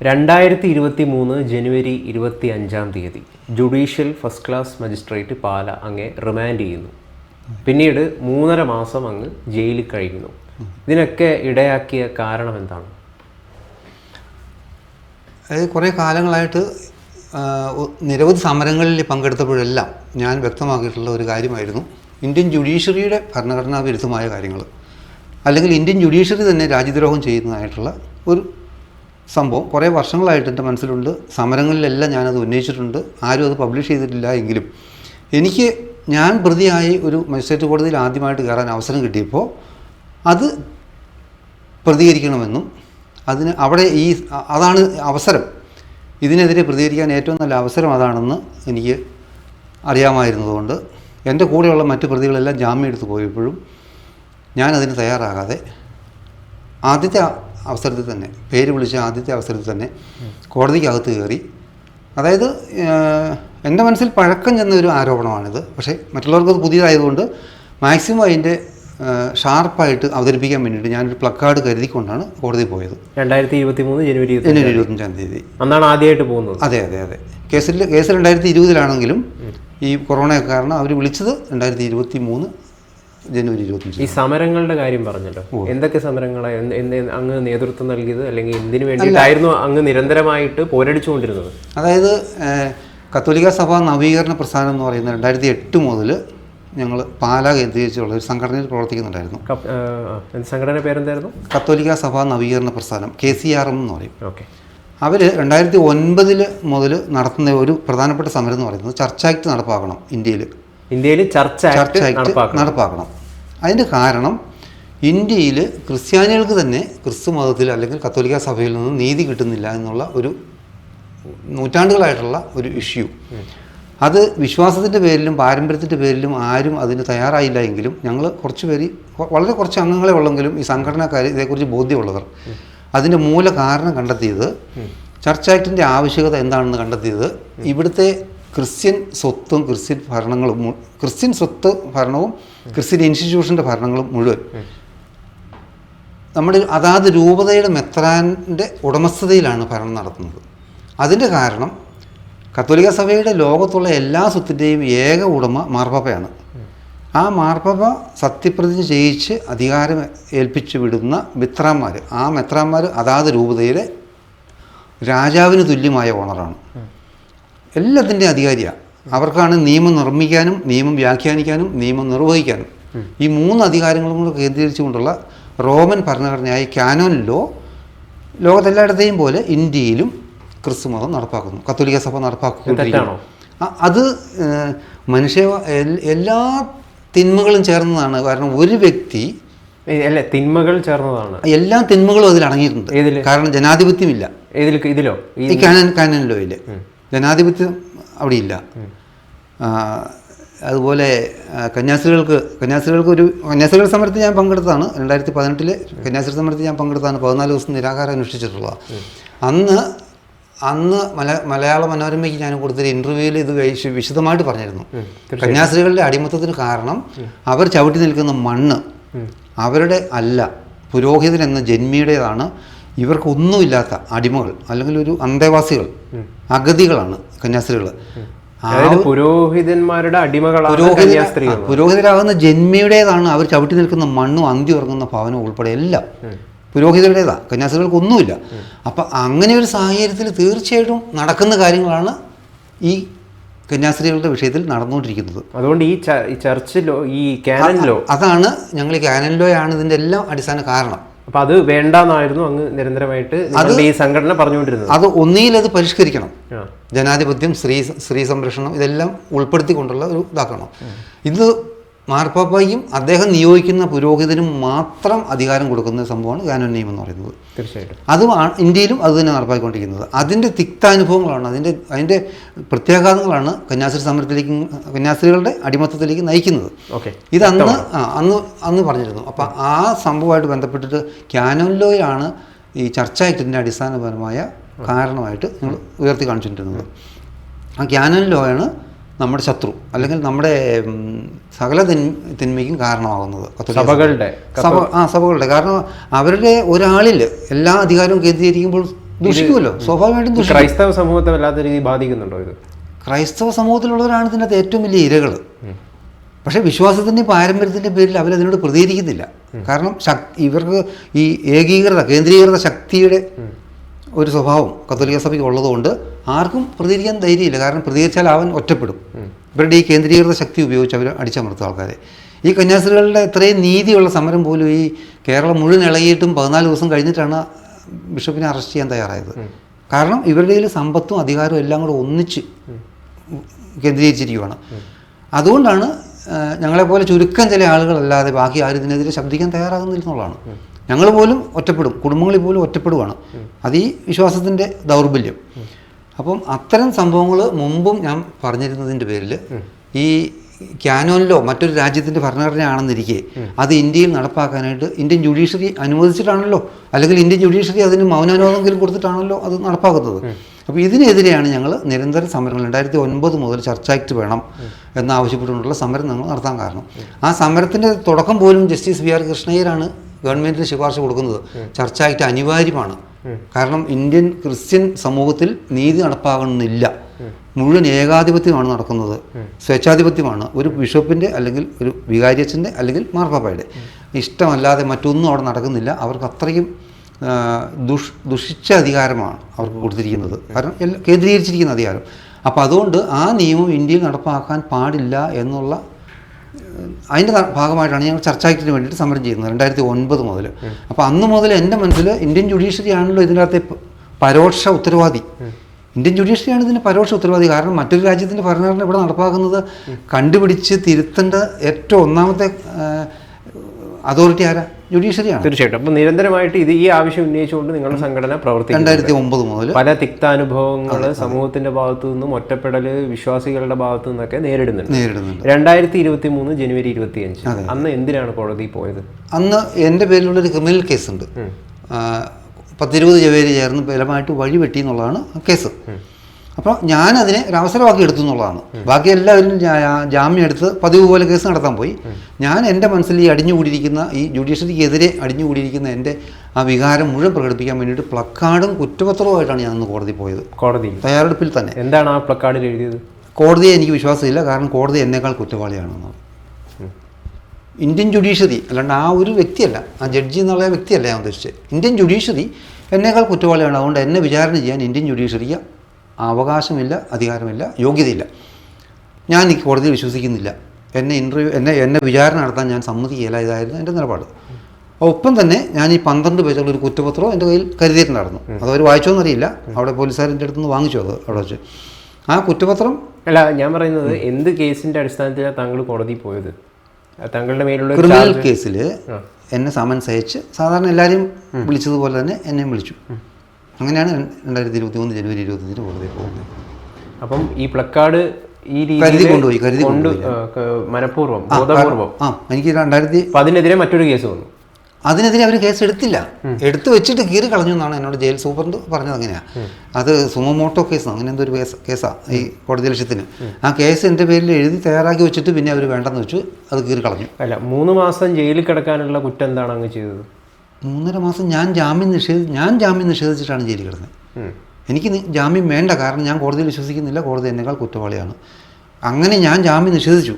രണ്ടായിരത്തി ഇരുപത്തി മൂന്ന് ജനുവരി ഇരുപത്തി അഞ്ചാം തീയതി judicial first class magistrate Pala അങ്ങ് റിമാൻഡ് ചെയ്യുന്നു. പിന്നീട് മൂന്നര മാസം അങ്ങ് ജയിലിൽ കഴിയുന്നു. ഇതിനൊക്കെ ഇടയാക്കിയ കാരണം എന്താണ്? അതായത് കുറേ കാലങ്ങളായിട്ട് നിരവധി സമരങ്ങളിൽ പങ്കെടുത്തപ്പോഴെല്ലാം ഞാൻ വ്യക്തമാക്കിയിട്ടുള്ള ഒരു കാര്യമായിരുന്നു. ഇന്ത്യൻ ജുഡീഷ്യറിയുടെ ഭരണഘടനാ വിരുദ്ധമായ കാര്യങ്ങൾ. അല്ലെങ്കിൽ ഇന്ത്യൻ ജുഡീഷ്യറി തന്നെ രാജ്യദ്രോഹം ചെയ്യുന്നതായിട്ടുള്ള ഒരു സംഭവം. കുറേ വർഷങ്ങളായിട്ട് എന്റെ മനസ്സിലുണ്ട്. സമരങ്ങളിലെല്ലാം ഞാനത് ഉന്നയിച്ചിട്ടുണ്ട്. ആരും അത് പബ്ലിഷ് ചെയ്തിട്ടില്ല എങ്കിലും. എനിക്ക് ഞാൻ പ്രതിയായി ഒരു മജിസ്ട്രേറ്റ് കോടതിയിൽ ആദ്യമായിട്ട് കയറാൻ അവസരം കിട്ടിയപ്പോൾ അത് പ്രതികരിക്കണമെന്നും അതിന് അവിടെ ഈ അതാണ് അവസരം. ഇതിനെതിരെ പ്രതികരിക്കാൻ ഏറ്റവും നല്ല അവസരം അതാണെന്ന് എനിക്ക് അറിയാമായിരുന്നതുകൊണ്ട് എന്റെ കൂടെയുള്ള മറ്റു പ്രതികളെല്ലാം ജാമ്യം എടുത്ത് പോയപ്പോഴും ഞാനതിന് തയ്യാറാകാതെ ആദ്യത്തെ അവസരത്തിൽ തന്നെ പേര് വിളിച്ച ആദ്യത്തെ അവസരത്തിൽ തന്നെ കോടതിക്കകത്ത് കയറി. അതായത് എന്റെ മനസ്സിൽ പഴക്കം ചെന്ന ഒരു ആരോപണമാണിത്. പക്ഷേ മറ്റുള്ളവർക്ക് അത് പുതിയതായതുകൊണ്ട് മാക്സിമം അതിന്റെ ഷാർപ്പായിട്ട് അവതരിപ്പിക്കാൻ വേണ്ടിയിട്ട് ഞാനൊരു പ്ലക്കാർഡ് കരുതിക്കൊണ്ടാണ് കോടതി പോയത്. രണ്ടായിരത്തി ഇരുപത്തി മൂന്ന് ജനുവരി ജനുവരി ഇരുപത്തഞ്ചാം തീയതി. അന്നാണ് ആദ്യമായിട്ട് പോകുന്നത്. അതെ അതെ അതെ. കേസിൽ കേസ് രണ്ടായിരത്തി ഇരുപതിലാണെങ്കിലും ഈ കൊറോണയൊക്കെ കാരണം അവർ വിളിച്ചത് രണ്ടായിരത്തി ഇരുപത്തി മൂന്ന് ജനുവരി ഇരുപത്തഞ്ച് ഈ സമരങ്ങളുടെ കാര്യം പറഞ്ഞല്ലോ. എന്തൊക്കെ സമരങ്ങളാണ് അങ്ങ് നേതൃത്വം നൽകിയത് അല്ലെങ്കിൽ എന്തിനു വേണ്ടിയിട്ടായിരുന്നു അങ്ങ് നിരന്തരമായിട്ട് പോരടിച്ചുകൊണ്ടിരുന്നത്? അതായത് കത്തോലിക്ക സഭ നവീകരണ പ്രസ്ഥാനം എന്ന് പറയുന്നത് രണ്ടായിരത്തി എട്ട് മുതൽ ഞങ്ങൾ പാലാ കേന്ദ്രീകരിച്ചുള്ള ഒരു സംഘടനയിൽ പ്രവർത്തിക്കുന്നുണ്ടായിരുന്നു. സംഘടന പേരെന്തായിരുന്നു? കത്തോലിക്ക സഭ നവീകരണ പ്രസ്ഥാനം കെ സി ആർ എം എന്ന് പറയും. ഓക്കെ. അവർ രണ്ടായിരത്തി ഒൻപതിൽ മുതൽ നടത്തുന്ന ഒരു പ്രധാനപ്പെട്ട സമരം എന്ന് പറയുന്നത് ചർച്ച ആക്ട് നടപ്പാക്കണം ഇന്ത്യയിൽ ഇന്ത്യയിൽ ചർച്ച ചർച്ച നടപ്പാക്കണം. അതിന്റെ കാരണം ഇന്ത്യയിൽ ക്രിസ്ത്യാനികൾക്ക് തന്നെ ക്രിസ്തു മതത്തിൽ അല്ലെങ്കിൽ കത്തോലിക്ക സഭയിൽ നിന്ന് നീതി കിട്ടുന്നില്ല എന്നുള്ള ഒരു നൂറ്റാണ്ടുകളായിട്ടുള്ള ഒരു ഇഷ്യൂ. അത് വിശ്വാസത്തിന്റെ പേരിലും പാരമ്പര്യത്തിന്റെ പേരിലും ആരും അതിന് തയ്യാറായില്ല എങ്കിലും ഞങ്ങൾ കുറച്ച് പേര് വളരെ കുറച്ച് അംഗങ്ങളെ ഉള്ളെങ്കിലും ഈ സംഘടനക്കാർ ഇതേക്കുറിച്ച് ബോധ്യമുള്ളവർ. അതിന്റെ മൂല കാരണം കണ്ടെത്തിയത് ചർച്ച് ആക്ടിന്റെ ആവശ്യകത എന്താണെന്ന് കണ്ടെത്തിയത് ഇവിടുത്തെ ക്രിസ്ത്യൻ സ്വത്തും ക്രിസ്ത്യൻ ഭരണങ്ങളും ക്രിസ്ത്യൻ സ്വത്ത് ഭരണവും ക്രിസ്ത്യൻ ഇൻസ്റ്റിറ്റ്യൂഷന്റെ ഭരണങ്ങളും മുഴുവൻ. നമ്മുടെ അതാത് രൂപതയുടെ മെത്രാന്റെ ഉടമസ്ഥതയിലാണ് ഭരണം നടത്തുന്നത്. അതിന്റെ കാരണം കത്തോലിക്ക സഭയുടെ ലോകത്തുള്ള എല്ലാ സ്വത്തിന്റെയും ഏക ഉടമ മാർപ്പാപ്പയാണ്. ആ മാർപ്പാപ്പ സത്യപ്രതിജ്ഞ ചെയ്യിച്ച് അധികാരം ഏൽപ്പിച്ചു വിടുന്ന മിത്രാന്മാർ ആ മെത്രാന്മാർ അതാത് രൂപതയിലെ രാജാവിന് തുല്യമായ ഓണറാണ്. എല്ലാത്തിന്റെയും അധികാരിയാണ് അവർക്കാണ് നിയമം നിർമ്മിക്കാനും നിയമം വ്യാഖ്യാനിക്കാനും നിയമം നിർവഹിക്കാനും. ഈ മൂന്ന് അധികാരങ്ങളും കൂടെ കേന്ദ്രീകരിച്ചുകൊണ്ടുള്ള റോമൻ ഭരണഘടനയായ കാനോൻ ലോ ലോകത്തെല്ലായിടത്തെയും പോലെ ഇന്ത്യയിലും ക്രിസ്തു മതം നടപ്പാക്കുന്നു. കത്തോലിക്ക സഭ നടപ്പാക്കുന്നു? അത് മനുഷ്യ എല്ലാ തിന്മകളും ചേർന്നതാണ്. കാരണം ഒരു വ്യക്തി അല്ല തിന്മകൾ ചേർന്നതാണ്. എല്ലാ തിന്മകളും അതിൽ അടങ്ങിയിട്ടുണ്ട്. കാരണം ജനാധിപത്യമില്ല. ഇതിലോ? ഈ ഈ കാനൻ കാനൻ ലോയിൽ ജനാധിപത്യം അവിടെ ഇല്ല അതുപോലെ കന്യാസ്ത്രീകൾക്ക് കന്യാസ്ത്രീകൾക്ക് ഒരു കന്യാസ്ത്രീകൾ സമരത്തിൽ ഞാൻ പങ്കെടുത്തതാണ്. രണ്ടായിരത്തി പതിനെട്ടിലെ കന്യാസ്ത്രീ സമരത്തിൽ ഞാൻ പങ്കെടുത്താണ് പതിനാല് ദിവസം നിരാഹാരം അനുഷ്ഠിച്ചിട്ടുള്ളത് അന്ന് അന്ന് മല മലയാള മനോരമയ്ക്ക് ഞാൻ കൊടുത്തൊരു ഇന്റർവ്യൂവിൽ ഇത് വിശ- വിശദമായിട്ട് പറഞ്ഞിരുന്നു. കന്യാസ്ത്രീകളുടെ അടിമത്തത്തിന് കാരണം അവർ ചവിട്ടി നിൽക്കുന്ന മണ്ണ് അവരുടെ അല്ല പുരോഹിതൻ എന്ന ജന്മിയുടേതാണ് ഇവർക്കൊന്നുമില്ലാത്ത അടിമകൾ അല്ലെങ്കിൽ ഒരു അന്തേവാസികൾ അഗതികളാണ് കന്യാസ്ത്രീകൾ പുരോഹിതന്മാരുടെ അടിമകളാണ് പുരോഹിതരാകുന്ന ജന്മിയുടേതാണ് അവർ ചവിട്ടി നിൽക്കുന്ന മണ്ണും അന്തി ഉറങ്ങുന്ന ഭവനം ഉൾപ്പെടെ എല്ലാം. പുരോഹിതരുടേതാണ് കന്യാസ്ത്രീകൾക്ക് ഒന്നുമില്ല അപ്പം അങ്ങനെ ഒരു സാഹചര്യത്തിൽ തീർച്ചയായിട്ടും നടക്കുന്ന കാര്യങ്ങളാണ് ഈ കന്യാസ്ത്രീകളുടെ വിഷയത്തിൽ നടന്നുകൊണ്ടിരിക്കുന്നത്. അതുകൊണ്ട് ഈ ചർച്ചിലോ ഈ കാനനിലോ അതാണ് ഞങ്ങൾ ഈ കാനൻലോയാണ് ഇതിന്റെ എല്ലാം അടിസ്ഥാന കാരണം. അപ്പൊ അത് വേണ്ടെന്നായിരുന്നു അങ്ങ് നിരന്തരമായിട്ട് ഈ സംഘടന പറഞ്ഞുകൊണ്ടിരുന്നത്. അത് ഒന്നിയിലത് പരിഷ്കരിക്കണം. ജനാധിപത്യം സ്ത്രീ സ്ത്രീ സംരക്ഷണം ഇതെല്ലാം ഉൾപ്പെടുത്തിക്കൊണ്ടുള്ള ഒരു ഇതാക്കണം. ഇത് മാർപ്പാപ്പയ്ക്കും അദ്ദേഹം നിയോഗിക്കുന്ന പുരോഹിതനും മാത്രം അധികാരം കൊടുക്കുന്ന സംഭവമാണ് കാനോൻ നിയമം എന്ന് പറയുന്നത്. തീർച്ചയായിട്ടും. അതും ഇന്ത്യയിലും അത് തന്നെ നടപ്പാക്കിക്കൊണ്ടിരിക്കുന്നത് അതിന്റെ തിക്താനുഭവങ്ങളാണ് അതിന്റെ അതിന്റെ പ്രത്യാഘാതങ്ങളാണ് കന്യാസ്ത്രീ സമരത്തിലേക്ക് കന്യാസ്ത്രീകളുടെ അടിമത്തത്തിലേക്ക് നയിക്കുന്നത്. ഓക്കെ. ഇത് അന്ന് ആ അന്ന് അന്ന് പറഞ്ഞിരുന്നു. അപ്പം ആ സംഭവമായിട്ട് ബന്ധപ്പെട്ടിട്ട് കാനോൻ ഈ ചർച്ച ആക്ടിന്റെ അടിസ്ഥാനപരമായ കാരണമായിട്ട് നിങ്ങൾ ഉയർത്തി കാണിച്ചിട്ടിരുന്നത് ആ ക്യാനോൻ ലോയാണ് നമ്മുടെ ശത്രു അല്ലെങ്കിൽ നമ്മുടെ സകല തിന്മയ്ക്കും കാരണമാകുന്നത് സഭകളുടെ സഭ ആ സഭകളുടെ. കാരണം അവരുടെ ഒരാളിൽ എല്ലാ അധികാരവും കേന്ദ്രീകരിക്കുമ്പോൾ ദുഷിക്കുമല്ലോ. സ്വാഭാവികമായിട്ടും ക്രൈസ്തവ സമൂഹത്തെ വല്ലാത്ത രീതിയിൽ ബാധിക്കുന്നുണ്ടോ ഇത്? ക്രൈസ്തവ സമൂഹത്തിലുള്ളവരാണ് ഇതിനകത്ത് ഏറ്റവും വലിയ ഇരകൾ പക്ഷേ വിശ്വാസത്തിന്റെ പാരമ്പര്യത്തിന്റെ പേരിൽ അവരതിനോട് പ്രതികരിക്കുന്നില്ല. കാരണം ഇവർക്ക് ഈ ഏകീകൃത കേന്ദ്രീകൃത ശക്തിയുടെ ഒരു സ്വഭാവം കത്തോലിക്ക സഭയ്ക്ക് ഉള്ളതുകൊണ്ട് ആർക്കും പ്രതികരിക്കാൻ ധൈര്യമില്ല. കാരണം പ്രതികരിച്ചാൽ അവൻ ഒറ്റപ്പെടും. ഇവരുടെ ഈ കേന്ദ്രീകൃത ശക്തി ഉപയോഗിച്ച് അവർ അടിച്ചമർത്തും ആൾക്കാരെ. ഈ കന്യാസ്ത്രീകളുടെ ഇത്രയും നീതിയുള്ള സമരം പോലും ഈ കേരളം മുഴുവൻ ഇളകിയിട്ടും പതിനാല് ദിവസം കഴിഞ്ഞിട്ടാണ് ബിഷപ്പിനെ അറസ്റ്റ് ചെയ്യാൻ തയ്യാറായത്. കാരണം ഇവരുടെ കയ്യിൽ സമ്പത്തും അധികാരവും എല്ലാം കൂടെ ഒന്നിച്ച് കേന്ദ്രീകരിച്ചിരിക്കുകയാണ് അതുകൊണ്ടാണ് ഞങ്ങളെപ്പോലെ ചുരുക്കം ചില ആളുകളല്ലാതെ ബാക്കി ആരും ഇതിനെതിരെ ശബ്ദിക്കാൻ തയ്യാറാകുന്നില്ല എന്നുള്ളതാണ്. ഞങ്ങൾ പോലും ഒറ്റപ്പെടും. കുടുംബങ്ങളിൽ പോലും ഒറ്റപ്പെടുകയാണ് അത് ഈ വിശ്വാസത്തിന്റെ ദൗർബല്യം. അപ്പം അത്തരം സംഭവങ്ങൾ മുമ്പും ഞാൻ പറഞ്ഞിരുന്നതിന്റെ പേരിൽ ഈ ക്യാനോനിലോ മറ്റൊരു രാജ്യത്തിന്റെ ഭരണഘടനയാണെന്നിരിക്കെ അത് ഇന്ത്യയിൽ നടപ്പാക്കാനായിട്ട് ഇന്ത്യൻ ജുഡീഷ്യറി അനുവദിച്ചിട്ടാണല്ലോ? അല്ലെങ്കിൽ ഇന്ത്യൻ ജുഡീഷ്യറി അതിന് മൗനാനുവാദമെങ്കിലും കൊടുത്തിട്ടാണല്ലോ അത് നടപ്പാക്കുന്നത്? അപ്പോൾ ഇതിനെതിരെയാണ് ഞങ്ങൾ നിരന്തര സമരങ്ങൾ. രണ്ടായിരത്തി ഒൻപത് മുതൽ ചർച്ച ആക്ട് വേണം എന്നാവശ്യപ്പെട്ടുകൊണ്ടുള്ള സമരം ഞങ്ങൾ നടത്താൻ കാരണം. ആ സമരത്തിന്റെ തുടക്കം പോലും ജസ്റ്റിസ് വി ആർ കൃഷ്ണയ്യരാണ് ഗവൺമെന്റിന് ശുപാർശ കൊടുക്കുന്നത് ചർച്ച ആയിട്ട് അനിവാര്യമാണ്. കാരണം ഇന്ത്യൻ ക്രിസ്ത്യൻ സമൂഹത്തിൽ നീതി നടപ്പാകണമെന്നില്ല മുഴുവൻ ഏകാധിപത്യമാണ് നടക്കുന്നത്. സ്വേച്ഛാധിപത്യമാണ്. ഒരു ബിഷപ്പിന്റെ അല്ലെങ്കിൽ ഒരു വികാരിയച്ഛന്റെ അല്ലെങ്കിൽ മാർപ്പാപ്പയുടെ. ഇഷ്ടമല്ലാതെ മറ്റൊന്നും അവിടെ നടക്കുന്നില്ല. അവർക്ക് അത്രയും ദുഷ് ദുഷിച്ച അധികാരമാണ് അവർക്ക് കൊടുത്തിരിക്കുന്നത്. കാരണം എല്ലാം കേന്ദ്രീകരിച്ചിരിക്കുന്ന അധികാരം. അപ്പോൾ അതുകൊണ്ട് ആ നിയമം ഇന്ത്യയിൽ നടപ്പാക്കാൻ പാടില്ല എന്നുള്ള അതിന്റെ ഭാഗമായിട്ടാണ് ഞങ്ങൾ ചർച്ചാക്കിന് വേണ്ടിയിട്ട് സമരം ചെയ്യുന്നത് രണ്ടായിരത്തി ഒൻപത് മുതൽ അപ്പോൾ അന്ന് മുതൽ എന്റെ മനസ്സിൽ ഇന്ത്യൻ ജുഡീഷ്യറി ആണല്ലോ ഇതിനകത്തെ പരോക്ഷ ഉത്തരവാദി. ഇന്ത്യൻ ജുഡീഷ്യറിയാണ് ഇതിന് പരോക്ഷ ഉത്തരവാദി. കാരണം മറ്റൊരു രാജ്യത്തിന്റെ ഭരണഘടന ഇവിടെ നടപ്പാക്കുന്നത് കണ്ടുപിടിച്ച് തിരുത്തേണ്ട ഏറ്റവും ഒന്നാമത്തെ അതോറിറ്റി ആരാ? ജുഡീഷ്യറിയാണ്. തീർച്ചയായിട്ടും. അപ്പൊ നിരന്തരമായിട്ട് ഇത് ഈ ആവശ്യം ഉന്നയിച്ചുകൊണ്ട് നിങ്ങളുടെ സംഘടന പ്രവർത്തിക്കും രണ്ടായിരത്തി ഒമ്പത് മുതൽ പല തിക്താനുഭവങ്ങൾ സമൂഹത്തിന്റെ ഭാഗത്തു നിന്നും ഒറ്റപ്പെടൽ വിശ്വാസികളുടെ ഭാഗത്തു നിന്നൊക്കെ നേരിടുന്നുണ്ട്. നേരിടുന്നുണ്ട്. രണ്ടായിരത്തി ഇരുപത്തി മൂന്ന് ജനുവരി ഇരുപത്തി അഞ്ച് അന്ന് എന്തിനാണ് കോടതി പോയത്? അന്ന് എന്റെ പേരിലുള്ളൊരു ക്രിമിനൽ കേസുണ്ട്. പത്തിരുപത് പേര് ചേർന്ന് ബലമായിട്ട് വഴിവെട്ടി എന്നുള്ളതാണ് കേസ്. അപ്പോൾ ഞാനതിനെ ഒരു അവസരമാക്കി എടുത്തു എന്നുള്ളതാണ് ബാക്കി എല്ലാവരും ജാമ്യം എടുത്ത് പതിവ് പോലെ കേസ് നടത്താൻ പോയി. ഞാൻ എന്റെ മനസ്സിൽ ഈ അടിഞ്ഞുകൂടിയിരിക്കുന്ന ഈ ജുഡീഷ്യറിക്കെതിരെ അടിഞ്ഞുകൂടിയിരിക്കുന്ന എന്റെ ആ വികാരം മുഴുവൻ പ്രകടിപ്പിക്കാൻ വേണ്ടിയിട്ട് പ്ലക്കാർഡും കുറ്റപത്രവുമായിട്ടാണ് ഞാൻ അന്ന് കോടതി പോയത്. കോടതി. തയ്യാറെടുപ്പിൽ തന്നെ. എന്താണ് ആ പ്ലക്കാർഡിൽ എഴുതിയത്? കോടതിയെ എനിക്ക് വിശ്വാസമില്ല. കാരണം കോടതി എന്നേക്കാൾ കുറ്റവാളിയാണെന്ന്. ഇന്ത്യൻ ജുഡീഷ്യറി അല്ലാണ്ട് ആ ഒരു വ്യക്തിയല്ല ആ ജഡ്ജി എന്നുള്ള വ്യക്തിയല്ല ഞാൻ ഉദ്ദേശിച്ചത്. ഇന്ത്യൻ ജുഡീഷ്യറി എന്നേക്കാൾ കുറ്റവാളിയാണ്. അതുകൊണ്ട് എന്നെ വിചാരണ ചെയ്യാൻ ഇന്ത്യൻ ജുഡീഷ്യറിക്ക് അവകാശമില്ല അധികാരമില്ല യോഗ്യതയില്ല. ഞാൻ ഈ കോടതിയിൽ വിശ്വസിക്കുന്നില്ല. എന്നെ ഇന്റർവ്യൂ എന്നെ എന്നെ വിചാരണ നടത്താൻ ഞാൻ സമ്മതിക്കുകയില്ല. ഇതായിരുന്നു എന്റെ നിലപാട്. ഒപ്പം തന്നെ ഞാൻ ഈ പന്ത്രണ്ട് പേജുള്ള ഒരു കുറ്റപത്രവും എന്റെ കയ്യിൽ കരുതിയിട്ടുണ്ടായിരുന്നു. അത് അവർ വായിച്ചോന്നറിയില്ല അവിടെ പോലീസുകാരന്റെ അടുത്ത് നിന്ന് വാങ്ങിച്ചു അത് അവിടെ വെച്ച്. ആ കുറ്റപത്രം അല്ല ഞാൻ പറയുന്നത് എന്ത് കേസിന്റെ അടിസ്ഥാനത്തിലാണ് താങ്കൾ കോടതി പോയത്? താങ്കളുടെ മേലുള്ള ക്രിമിനൽ കേസിൽ എന്നെ സമൻസ് അയച്ച് സാധാരണ എല്ലാവരെയും വിളിച്ചതുപോലെ തന്നെ എന്നെയും വിളിച്ചു. അങ്ങനെയാണ് രണ്ടായിരത്തി ഇരുപത്തി മൂന്ന് ജനുവരി ഇരുപത്തഞ്ചിന് കോടതി പോകുന്നത്. അപ്പം ഈ പ്ലക്കാർഡ് ഈ കരുതി കൊണ്ടുപോയി കരുതി കൊണ്ടുപോയി. മനഃപൂർവം ആ എനിക്ക് രണ്ടായിരത്തി അതിനെതിരെ മറ്റൊരു കേസ് വന്നു. അതിനെതിരെ അവർ കേസ് എടുത്തില്ല. എടുത്തു വെച്ചിട്ട് കീറി കളഞ്ഞു എന്നാണ് എന്നോട് ജയിൽ സൂപ്രണ്ട് പറഞ്ഞത് അങ്ങനെയാണ് അത് സുമമോട്ടോ കേസ് അങ്ങനെ എന്തോ ഒരു കേസ് കേസാണ് ഈ കോടതി ലക്ഷ്യത്തിന്. ആ കേസ് എന്റെ പേരിൽ എഴുതി തയ്യാറാക്കി വെച്ചിട്ട് പിന്നെ അവർ വേണ്ടെന്ന് വെച്ചു അത് കീറി കളഞ്ഞു. അല്ല മൂന്ന് മാസം ജയിലിൽ കിടക്കാനുള്ള കുറ്റം എന്താണ് അങ്ങ് ചെയ്തത്? മൂന്നര മാസം ഞാൻ ജാമ്യം നിഷേധി ഞാൻ ജാമ്യം നിഷേധിച്ചിട്ടാണ് ജയിലിൽ കിടന്നത്. എനിക്ക് ജാമ്യം വേണ്ട. കാരണം ഞാൻ കോടതിയിൽ വിശ്വസിക്കുന്നില്ല. കോടതി എന്നേക്കാൾ കുറ്റവാളിയാണ്. അങ്ങനെ ഞാൻ ജാമ്യം നിഷേധിച്ചു.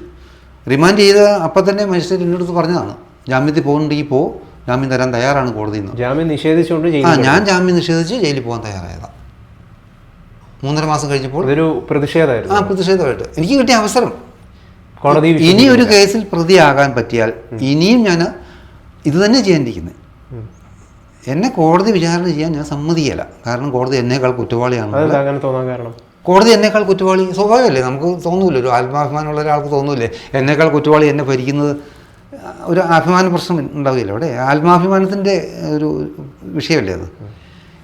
റിമാൻഡ് ചെയ്ത അപ്പം തന്നെ മജിസ്ട്രേറ്റ് എന്റെ അടുത്ത് പറഞ്ഞതാണ്. ജാമ്യത്തിൽ പോകുന്നുണ്ടെങ്കിൽ പോ. ജാമ്യം തരാൻ തയ്യാറാണ് കോടതിയിൽ നിന്ന് ജാമ്യം നിഷേധിച്ചുകൊണ്ട് ആ ഞാൻ ജാമ്യം നിഷേധിച്ച് ജയിലിൽ പോകാൻ തയ്യാറായതാണ് മൂന്നര മാസം കഴിഞ്ഞപ്പോൾ ഒരു പ്രതിഷേധമായിരുന്നു. ആ പ്രതിഷേധമായിട്ട്. എനിക്ക് കിട്ടിയ അവസരം. കോടതി ഇനി ഒരു കേസിൽ പ്രതിയാകാൻ പറ്റിയാൽ ഇനിയും ഞാൻ ഇത് തന്നെ ചെയ്യാനിരിക്കുന്നത് എന്നെ കോടതി വിചാരണ ചെയ്യാൻ ഞാൻ സമ്മതിയല്ല കാരണം കോടതി എന്നേക്കാൾ കുറ്റവാളിയാണ് അങ്ങനെ തോന്നാൻ കാരണം. കോടതി എന്നേക്കാൾ കുറ്റവാളി സ്വാഭാവികമല്ലേ? നമുക്ക് തോന്നൂല ഒരു ആത്മാഭിമാനമുള്ള ഒരാൾക്ക് തോന്നൂലേ? എന്നേക്കാൾ കുറ്റവാളി എന്നെ ഭരിക്കുന്നത് ഒരു അഭിമാന പ്രശ്നം ഉണ്ടാവുകയില്ല അവിടെ ആത്മാഭിമാനത്തിന്റെ ഒരു വിഷയമല്ലേ അത്?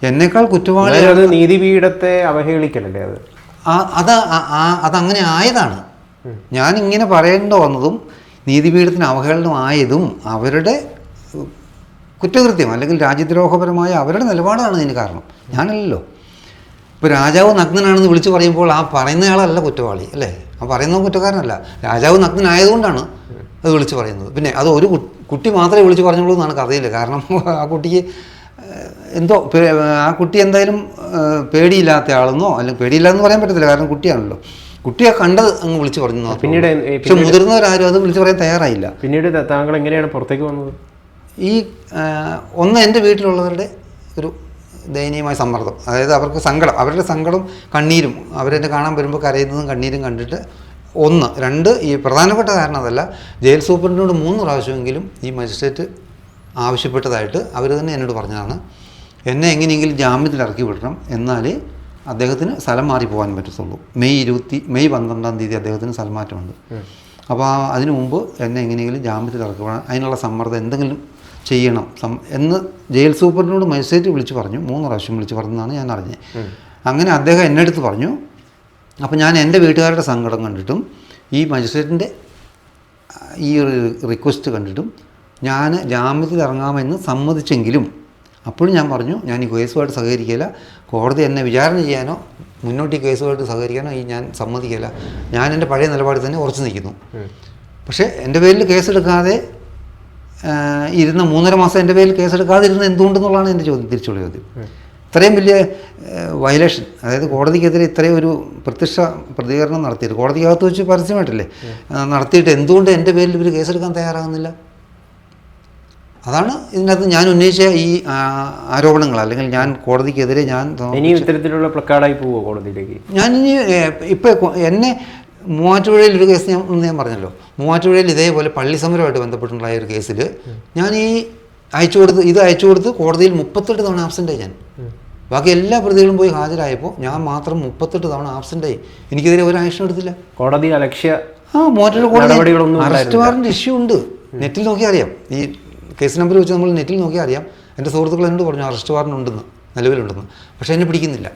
എന്നേക്കാൾ കുറ്റവാളി നീതിപീഠത്തെ അവഹേളിക്കലല്ലേ അത്? ആ- അത് അതങ്ങനെ ആയതാണ്. ഞാൻ ഇങ്ങനെ പറയേണ്ട വന്നതും നീതിപീഠത്തിന് അവഹേളനമായതും അവരുടെ ഉം, കുറ്റകൃത്യം അല്ലെങ്കിൽ രാജ്യദ്രോഹപരമായ അവരുടെ നിലപാടാണ് ഇതിന് കാരണം. ഞാനല്ലല്ലോ. ഇപ്പോൾ രാജാവ് നഗ്നനാണെന്ന് വിളിച്ചു പറയുമ്പോൾ ആ പറയുന്നയാളല്ല കുറ്റവാളി അല്ലേ? ആ പറയുന്ന കുറ്റക്കാരനല്ല. രാജാവ് നഗ്നനായതുകൊണ്ടാണ് അത് വിളിച്ചു പറയുന്നത്. പിന്നെ അത് ഒരു കുട്ടി മാത്രമേ വിളിച്ചു പറഞ്ഞുള്ളൂ എന്നാണ് കഥയില്ല കാരണം ആ കുട്ടിക്ക് എന്തോ ആ കുട്ടി എന്തായാലും പേടിയില്ലാത്ത ആളെന്നോ അല്ലെങ്കിൽ പേടിയില്ലാന്ന് പറയാൻ പറ്റത്തില്ല. കാരണം കുട്ടിയാണല്ലോ. കുട്ടിയെ കണ്ടത് അങ്ങ് വിളിച്ചു പറഞ്ഞു പിന്നീട് പക്ഷെ മുതിർന്നവരാരും അത് വിളിച്ചു പറയാൻ തയ്യാറായില്ല. പിന്നീട് താങ്കൾ എങ്ങനെയാണ് പുറത്തേക്ക് വന്നത്? ഈ ഒന്ന് എന്റെ വീട്ടിലുള്ളവരുടെ ഒരു ദയനീയമായ സമ്മർദ്ദം. അതായത് അവർക്ക് സങ്കടം അവരുടെ സങ്കടം കണ്ണീരും അവരെന്നെ കാണാൻ വരുമ്പോൾ കരയുന്നതും കണ്ണീരും കണ്ടിട്ട് ഒന്ന് രണ്ട് ഈ പ്രധാനപ്പെട്ട കാരണം അതല്ല ജയിൽ സൂപ്രണ്ടിനോട് മൂന്ന് പ്രാവശ്യമെങ്കിലും ഈ മജിസ്ട്രേറ്റ് ആവശ്യപ്പെട്ടതായിട്ട് അവർ തന്നെ എന്നോട് പറഞ്ഞതാണ് എന്നെ എങ്ങനെയെങ്കിലും ജാമ്യത്തിൽ ഇറക്കി വിടണം എന്നാലേ അദ്ദേഹത്തിന് സ്ഥലം മാറി പോകാൻ പറ്റത്തുള്ളൂ. മെയ് ഇരുപത്തി മെയ് പന്ത്രണ്ടാം തീയതി അദ്ദേഹത്തിന് സ്ഥലം മാറ്റമുണ്ട്. അപ്പോൾ ആ അതിനു മുമ്പ് എന്നെ എങ്ങനെയെങ്കിലും ജാമ്യത്തിൽ ഇറക്കി വിടാൻ അതിനുള്ള സമ്മർദ്ദം എന്തെങ്കിലും ചെയ്യണം. എന്ന് ജയിൽ സൂപ്രണ്ടിനോട് മെസ്സേജ് വിളിച്ച് പറഞ്ഞു. മൂന്ന് പ്രാവശ്യം വിളിച്ച് പറഞ്ഞെന്നാണ് ഞാൻ അറിഞ്ഞത്. അങ്ങനെ അദ്ദേഹം എന്റെ അടുത്ത് പറഞ്ഞു. അപ്പോൾ ഞാൻ എന്റെ വീട്ടുകാരുടെ സങ്കടം കണ്ടിട്ടും ഈ മജിസ്ട്രേറ്റിന്റെ ഈ ഒരു റിക്വസ്റ്റ് കണ്ടിട്ടും ഞാൻ ജാമ്യത്തിൽ ഇറങ്ങാമെന്ന് സമ്മതിച്ചെങ്കിലും അപ്പോഴും ഞാൻ പറഞ്ഞു ഞാൻ ഈ കേസുമായിട്ട് സഹകരിക്കില്ല കോടതി എന്നെ വിചാരണ ചെയ്യാനോ മുന്നോട്ട് ഈ കേസുമായിട്ട് സഹകരിക്കാനോ ഈ ഞാൻ സമ്മതിക്കില്ല ഞാൻ എന്റെ പഴയ നിലപാടിൽ തന്നെ ഉറച്ചു നിൽക്കുന്നു. പക്ഷേ എന്റെ പേരിൽ കേസെടുക്കാതെ ഇരുന്ന മൂന്നര മാസം എന്റെ പേരിൽ കേസെടുക്കാതെ ഇരുന്ന എന്തുകൊണ്ടെന്നുള്ളതാണ് എന്റെ ചോദ്യം തിരിച്ചുള്ള ചോദ്യം. ഇത്രയും വലിയ വയലേഷൻ അതായത് കോടതിക്കെതിരെ ഇത്രയും ഒരു പ്രത്യക്ഷ പ്രതികരണം നടത്തിയിട്ട് കോടതിക്കകത്ത് വെച്ച് പരസ്യമായിട്ടല്ലേ നടത്തിയിട്ട് എന്തുകൊണ്ട് എന്റെ പേരിൽ ഇവർ കേസെടുക്കാൻ തയ്യാറാകുന്നില്ല? അതാണ് ഇതിനകത്ത് ഞാൻ ഉന്നയിച്ച ഈ ആരോപണങ്ങൾ. അല്ലെങ്കിൽ ഞാൻ കോടതിക്കെതിരെ ഞാൻ ഇനി ഇത്തരത്തിലുള്ള പ്ലക്കാർഡായി പോവുമോ കോടതിയിലേക്ക്? ഞാൻ ഇനി ഇപ്പോൾ എന്നെ മൂവാറ്റുപുഴയിൽ ഒരു കേസ് ഞാൻ ഞാൻ പറഞ്ഞല്ലോ. മൂവാറ്റുപുഴയിൽ ഇതേപോലെ പള്ളി സമരമായിട്ട് ബന്ധപ്പെട്ടുണ്ടായ ഒരു കേസിൽ ഞാൻ ഈ അയച്ചു കൊടുത്ത് ഇത് അയച്ചു കൊടുത്ത് കോടതിയിൽ മുപ്പത്തെട്ട് തവണ ആബ്സെന്റായി ഞാൻ. ബാക്കി എല്ലാ പ്രതികളും പോയി ഹാജരായപ്പോൾ ഞാൻ മാത്രം മുപ്പത്തെട്ട് തവണ ആബ്സെന്റായി എനിക്കെതിരെ ഒരു ആക്ഷൻ എടുത്തില്ല. കോടതി അലക്ഷ്യ ആ മൂവാറ്റുപുഴ കോടതി അറസ്റ്റ് വാറന്റ് ഇഷ്യൂ ഉണ്ട്. നെറ്റിൽ നോക്കി അറിയാം. ഈ കേസ് നമ്പർ വെച്ച് നമ്മൾ നെറ്റിൽ നോക്കി അറിയാം. എന്റെ സുഹൃത്തുക്കൾ എന്നോട് പറഞ്ഞു അറസ്റ്റ് വാറന്റ് ഉണ്ടെന്ന് നിലവിലുണ്ടെന്ന്. പക്ഷേ എന്നെ പിടിക്കുന്നില്ല.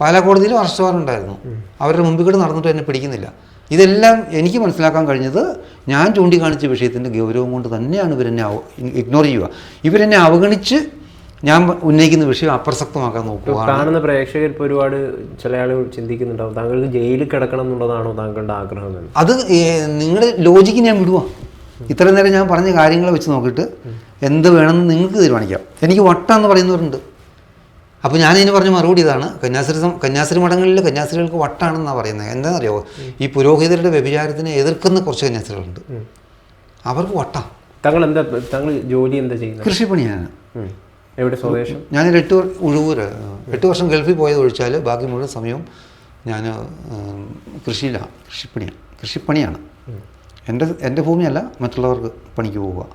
പാലാ കോടതിയിലും അറസ്റ്റ് വാറുണ്ടായിരുന്നു അവരുടെ മുമ്പിൽ കൂടെ നടന്നിട്ട് എന്നെ പിടിക്കുന്നില്ല. ഇതെല്ലാം എനിക്ക് മനസ്സിലാക്കാൻ കഴിഞ്ഞത് ഞാൻ ചൂണ്ടിക്കാണിച്ച വിഷയത്തിന്റെ ഗൗരവം കൊണ്ട് തന്നെയാണ് ഇവരെന്നെ ഇഗ്നോർ ചെയ്യുക. ഇവരെന്നെ അവഗണിച്ച് ഞാൻ ഉന്നയിക്കുന്ന വിഷയം അപ്രസക്തമാക്കാൻ നോക്കുക കാണുന്ന പ്രേക്ഷകർ ഇപ്പോൾ ഒരുപാട് ചില ആളുകൾ ചിന്തിക്കുന്നുണ്ടാവും താങ്കൾക്ക് ജയിലിൽ കിടക്കണം എന്നുള്ളതാണോ താങ്കളുടെ ആഗ്രഹം അത് നിങ്ങളുടെ ലോജിക്ക് ഞാൻ വിടുക ഇത്ര നേരം ഞാൻ പറഞ്ഞ കാര്യങ്ങളെ വെച്ച് നോക്കിയിട്ട് എന്ത് വേണമെന്ന് നിങ്ങൾക്ക് തീരുമാനിക്കാം. എനിക്ക് വട്ടാന്ന് പറയുന്നവരുണ്ട്. അപ്പോൾ ഞാൻ ഇതിന് പറഞ്ഞ മറുപടി ഇതാണ്. കന്യാസ്ത്രീ കന്യാസ്ത്രീ മഠങ്ങളിൽ കന്യാസ്ത്രീകൾക്ക് വട്ടാണെന്നാണ് പറയുന്നത് എന്താണെന്നറിയോ ഈ പുരോഹിതരുടെ വ്യഭിചാരത്തിനെ എതിർക്കുന്ന കുറച്ച് കന്യാസ്ത്രീകളുണ്ട്. അവർക്ക് വട്ടാ. തങ്ങൾ എന്താ താങ്കൾ ജോലി എന്താ ചെയ്യുന്നത്? കൃഷിപ്പണിയാണ്. എവിടെ സ്വദേശം? ഞാനൊരു എട്ട് ഉഴുവൂര്. എട്ട് വർഷം ഗൾഫിൽ പോയത് ഒഴിച്ചാൽ ബാക്കി മുഴുവൻ സമയവും ഞാൻ കൃഷിയിലാണ് കൃഷിപ്പണിയാണ്. കൃഷിപ്പണിയാണ് എന്റെ എന്റെ ഭൂമിയല്ല മറ്റുള്ളവർക്ക് പണിക്ക് പോവുക.